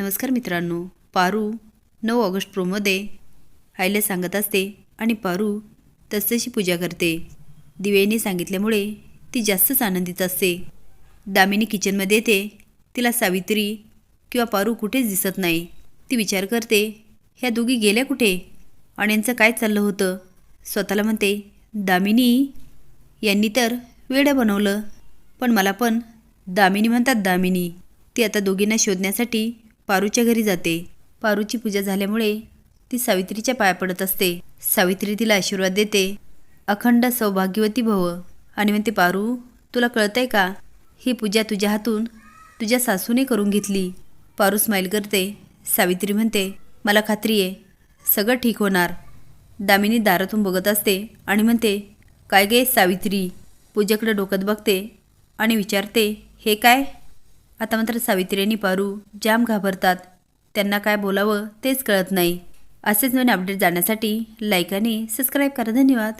नमस्कार मित्रांनो. पारू नऊ ऑगस्ट प्रोमध्ये आईला सांगत असते आणि पारू तसतशी पूजा करते. दिव्याने सांगितल्यामुळे ती जास्तच आनंदित असते. दामिनी किचनमध्ये येते. तिला सावित्री किंवा पारू कुठेच दिसत नाही. ती विचार करते ह्या दोघी गेल्या कुठे? आणि यांचं काय चाललं होतं? स्वतःला म्हणते दामिनी यांनी तर वेडं बनवलं. पण मला पण दामिनी म्हणतात दामिनी. ती आता दोघींना शोधण्यासाठी पारूच्या घरी जाते. पारूची पूजा झाल्यामुळे ती सावित्रीच्या पाया पडत असते. सावित्री तिला आशीर्वाद देते. अखंड सौभाग्यवती भव. आणि म्हणते पारू तुला कळतंय का? ही पूजा तुझ्या हातून तुझ्या सासूने करून घेतली. पारू स्माईल करते. सावित्री म्हणते मला खात्री आहे. सगळं ठीक होणार. दामिनी दारातून बघत असते आणि म्हणते काय गे सावित्री? पूजेकडे डोकत बघते आणि विचारते हे काय? आता मात्र सावित्री आणि पारू जाम घाबरतात. त्यांना काय बोलावं तेच कळत नाही. असेच नवीन अपडेट जाण्यासाठी लाईक आणि सबस्क्राईब करा. धन्यवाद.